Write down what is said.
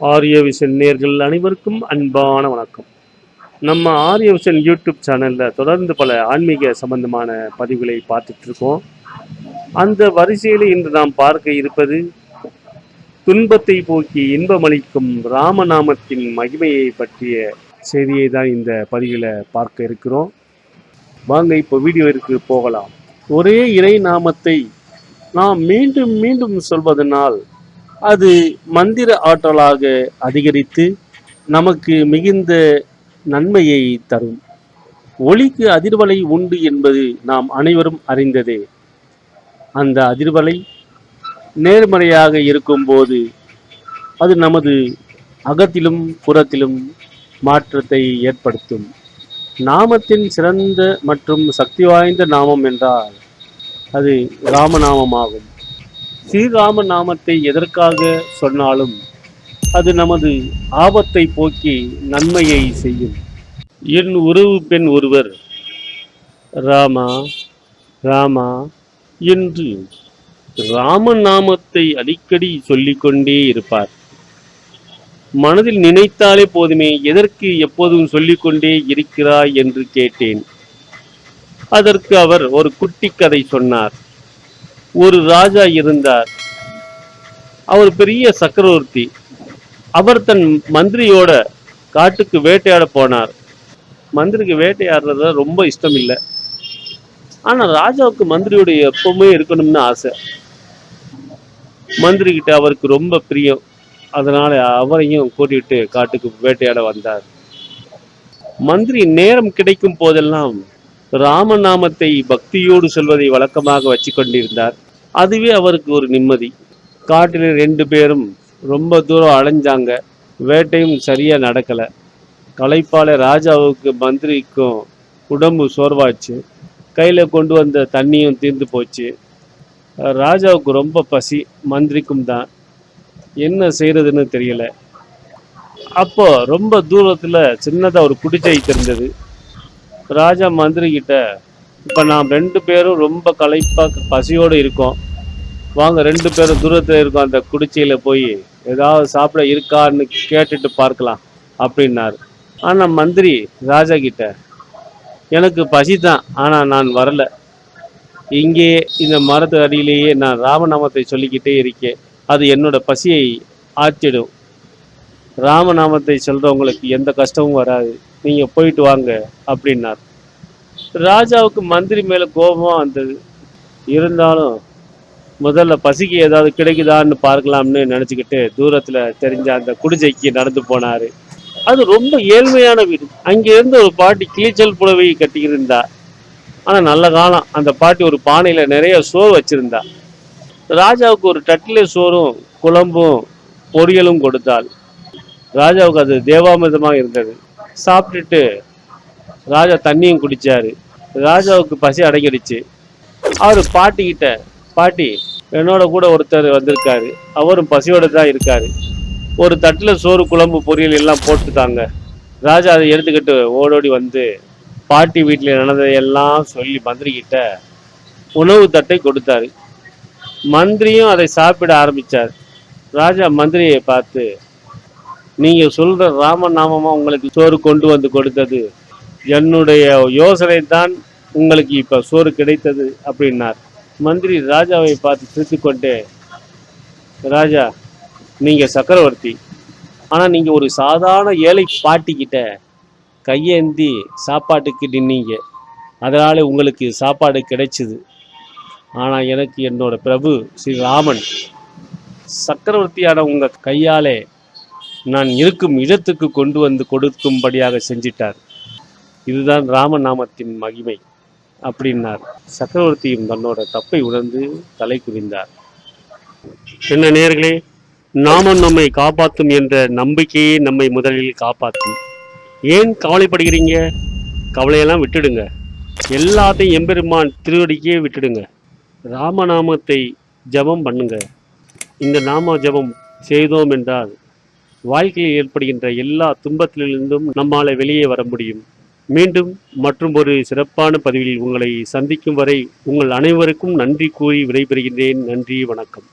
ஆரிய விஷன் நேர்கள் அனைவருக்கும் அன்பான வணக்கம். நம்ம ஆரிய விஷன் யூடியூப் சேனலில் தொடர்ந்து பல ஆன்மீக சம்பந்தமான பதிவுகளை பார்த்துட்டு இருக்கோம் அந்த வரிசையில் இன்று நாம் பார்க்க இருப்பது துன்பத்தை போக்கி இன்பமளிக்கும் ராமநாமத்தின் மகிமையை பற்றிய செய்தியை தான் இந்த பதிவில் பார்க்க இருக்கிறோம். வாங்க இப்போ வீடியோவிற்கு போகலாம். ஒரே இறை நாமத்தை நாம் மீண்டும் மீண்டும் சொல்வதனால் அது மந்திர ஆற்றலாக அதிகரித்து நமக்கு மிகுந்த நன்மையை தரும். ஒளிக்கு அதிர்வலை உண்டு என்பது நாம் அனைவரும் அறிந்ததே. அந்த அதிர்வலை நேர்மறையாக இருக்கும்போது அது நமது அகத்திலும் புறத்திலும் மாற்றத்தை ஏற்படுத்தும். நாமத்தின் சிறந்த மற்றும் சக்தி வாய்ந்த நாமம் என்றால் அது ராமநாமமாகும். ஸ்ரீராம நாமத்தை எதற்காக சொன்னாலும் அது நமது ஆபத்தை போக்கி நன்மையை செய்யும். என் உறவு பெண் ஒருவர் ராமா ராமா என்று ராம நாமத்தை அடிக்கடி சொல்லிக்கொண்டே இருப்பார். மனதில் நினைத்தாலே போதுமே எதற்கு எப்போதும் சொல்லிக்கொண்டே இருக்கிறாய்? என்று கேட்டேன். அதற்கு அவர் ஒரு குட்டி கதை சொன்னார். ஒரு ராஜா இருந்தார். அவர் பெரிய சக்கரவர்த்தி. அவர் தன் மந்திரியோட காட்டுக்கு வேட்டையாட போனார். மந்திரிக்கு வேட்டையாடுறத ரொம்ப இஷ்டம் இல்லை ஆனா ராஜாவுக்கு மந்திரியோட எப்பவுமே இருக்கணும்னு ஆசை. மந்திரி கிட்ட அவருக்கு ரொம்ப பிரியம். அதனால அவரையும் கூட்டிட்டு காட்டுக்கு வேட்டையாட வந்தார். மந்திரி நேரம் கிடைக்கும் போதெல்லாம் ராமநாமத்தை பக்தியோடு சொல்வதை வழக்கமாக வச்சு கொண்டிருந்தார் அதுவே அவருக்கு ஒரு நிம்மதி. காட்டில் ரெண்டு பேரும் ரொம்ப தூரம் அலைஞ்சாங்க. வேட்டையும் சரியாக நடக்கலை. களைப்பால ராஜாவுக்கு மந்திரிக்கும் உடம்பு சோர்வாச்சு. கையில் கொண்டு வந்த தண்ணியும் தீர்ந்து போச்சு. ராஜாவுக்கு ரொம்ப பசி மந்திரிக்கும் தான். என்ன செய்கிறதுன்னு தெரியல. அப்போ ரொம்ப தூரத்தில் சின்னதாக ஒரு குடிச்சை தெரிஞ்சது. ராஜா மந்திரி கிட்ட இப்ப நாம் ரெண்டு பேரும் ரொம்ப களைப்பா பசியோடு இருக்கோம். வாங்க ரெண்டு பேரும் தூரத்தில் இருக்கோம். அந்த குடிச்சியில் போய் ஏதாவது சாப்பிட இருக்கான்னு கேட்டுட்டு பார்க்கலாம் அப்படின்னாரு. ஆனால் மந்திரி ராஜா கிட்ட எனக்கு பசி தான் ஆனால் நான் வரல. இங்கே இந்த மரத்து அடியிலேயே நான் ராமநாமத்தை சொல்லிக்கிட்டே இருக்கேன். அது என்னோட பசியை ஆற்றிடும். ராமநாமத்தை சொல்றவங்களுக்கு எந்த கஷ்டமும் வராது. நீங்க போயிட்டு வாங்க அப்படின்னார். ராஜாவுக்கு மந்திரி மேல கோபமா வந்தது. இருந்தாலும் முதல்ல பசிக்கு ஏதாவது கிடைக்குதான்னு பார்க்கலாம்னு நினச்சிக்கிட்டு தூரத்தில் தெரிஞ்ச அந்த குடிசைக்கு நடந்து போனார். அது ரொம்ப ஏழ்மையான வீடு. அங்கேருந்து ஒரு பாட்டி கிளிச்சல் புடவை கட்டியிருந்தா. ஆனால் நல்ல காலம். அந்த பாட்டி ஒரு பானையில் நிறைய சோறு வச்சிருந்தா. ராஜாவுக்கு ஒரு தட்டில சோறும் குழம்பும் பொரியலும் கொடுத்தாள். ராஜாவுக்கு அது தேவாமிர்தமாக இருந்தது. சாப்பிட்டுட்டு ராஜா தண்ணியும் குடிச்சாரு. ராஜாவுக்கு பசி அடங்கிடுச்சு. அவர் பாட்டிக்கிட்ட பாட்டி என்னோட கூட ஒருத்தர் வந்திருக்காரு. அவரும் பசியோடு தான் இருக்கார். ஒரு தட்டில் சோறு குழம்பு பொரியல் எல்லாம் போட்டுட்டாங்க ராஜா அதை எடுத்துக்கிட்டு ஓடோடி வந்து பாட்டி வீட்டில் நடந்ததையெல்லாம் சொல்லி மந்திரிக்கிட்ட உணவு தட்டை கொடுத்தாரு. மந்திரியும் அதை சாப்பிட ஆரம்பிச்சார். ராஜா மந்திரியை பார்த்து நீங்க சொல்ற ராமநாமமா உங்களுக்கு சோறு கொண்டு வந்து கொடுத்தது. என்னுடைய யோசனை தான் உங்களுக்கு இப்ப சோறு கிடைத்தது அப்படின்னார். மந்திரி ராஜாவை பார்த்து சிரித்துக்கொண்டே ராஜா நீங்க சக்கரவர்த்தி. ஆனா நீங்க ஒரு சாதாரண ஏழை பாட்டிக்கிட்ட கையேந்தி சாப்பாட்டுக்கு நின்னீங்க அதனால உங்களுக்கு சாப்பாடு கிடைச்சிது. ஆனா எனக்கு என்னோட பிரபு ஸ்ரீராமன் சக்கரவர்த்தியான உங்க கையாலே நான் இருக்கும் இடத்துக்கு கொண்டு வந்து கொடுக்கும்படியாக செஞ்சிட்டார். இதுதான் ராமநாமத்தின் மகிமை அப்படின்னார். சக்கரவர்த்தியும் தன்னோட தப்பை உணர்ந்து தலை குவிந்தார் என்ன நேர்களே நாமம் நம்மை காப்பாற்றும் என்ற நம்பிக்கையே நம்மை முதலில் காப்பாற்றும். ஏன் கவலைப்படுகிறீங்க? கவலையெல்லாம் விட்டுடுங்க. எல்லாத்தையும் எம்பெருமான் திருவடிக்கே விட்டுடுங்க. ராமநாமத்தை ஜெபம் பண்ணுங்க. இந்த நாம ஜெபம் செய்தோம் என்றால் வாழ்க்கையில் ஏற்படுகின்ற எல்லா துன்பத்திலிருந்தும் நம்மால் வெளியே வர முடியும். மீண்டும் மற்றும் ஒரு சிறப்பான பதிவில் உங்களை சந்திக்கும் வரை உங்கள் அனைவருக்கும் நன்றி கூறி விடைபெறுகின்றேன். நன்றி வணக்கம்.